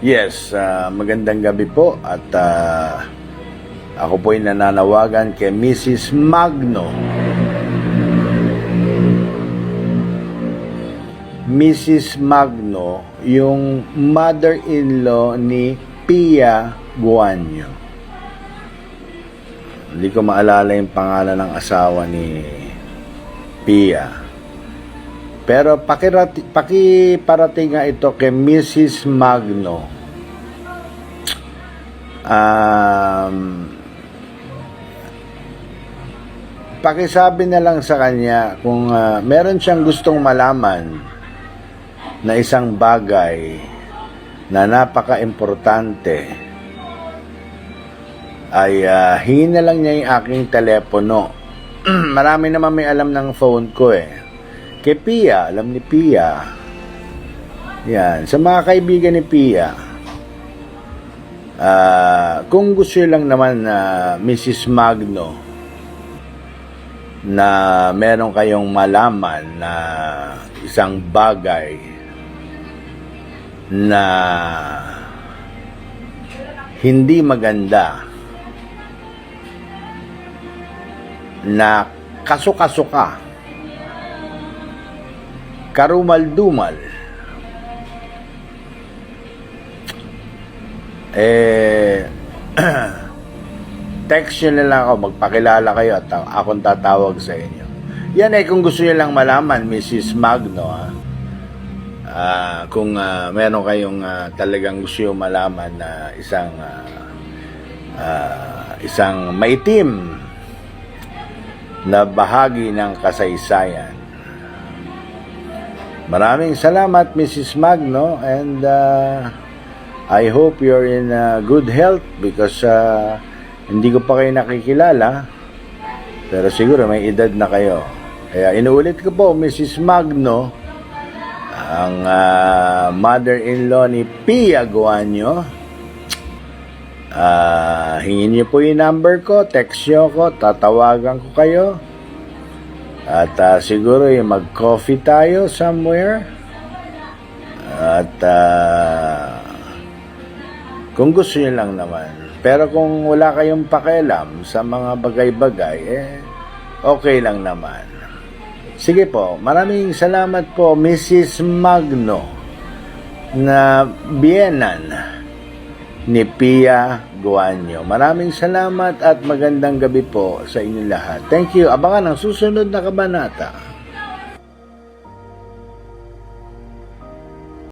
Yes, ah, magandang gabi po at ah, ako po ay nananawagan kay Mrs. Magno. Mrs. Magno, yung mother-in-law ni Pia Guanyo. Hindi ko maalala yung pangalan ng asawa ni Pia. Pero pakirati, pakiparating nga ito kay Mrs. Magno. Um, pakisabi na lang sa kanya kung ah, meron siyang gustong malaman na isang bagay na napaka-importante ay ah, hingin na lang niya yung aking telepono. Marami naman may alam ng phone ko eh. Kay Pia, alam ni Pia. Yan, sa mga kaibigan ni Pia. Ah, kung gusto lang naman na Mrs. Magno na meron kayong malaman na isang bagay na hindi maganda na kaso-kaso ka karumal-dumal eh text nyo na lang ako magpakilala kayo at akong tatawag sa inyo yan eh kung gusto nyo lang malaman Mrs. Magno Ah, kung ah, meron kayong ah, talagang gusto malaman na isang ah, ah, isang maitim na bahagi ng kasaysayan Maraming salamat, Mrs. Magno, and uh, I hope you're in uh, good health because uh, hindi ko pa kayo nakikilala, pero siguro may edad na kayo. Kaya inuulit ko po, Mrs. Magno, ang uh, mother-in-law ni Pia Guanyo. Uh, hingin niyo po yung number ko, text niyo ko, tatawagan ko kayo. At ah, siguro yung mag-coffee tayo somewhere. At ah, kung gusto niyo lang naman. Pero kung wala kayong pakialam sa mga bagay-bagay, eh, okay lang naman. Sige po, maraming salamat po Mrs. Magno na biyenan ni Pia Guanyo. Maraming salamat at magandang gabi po sa inyo lahat. Thank you. Abangan ang susunod na kabanata.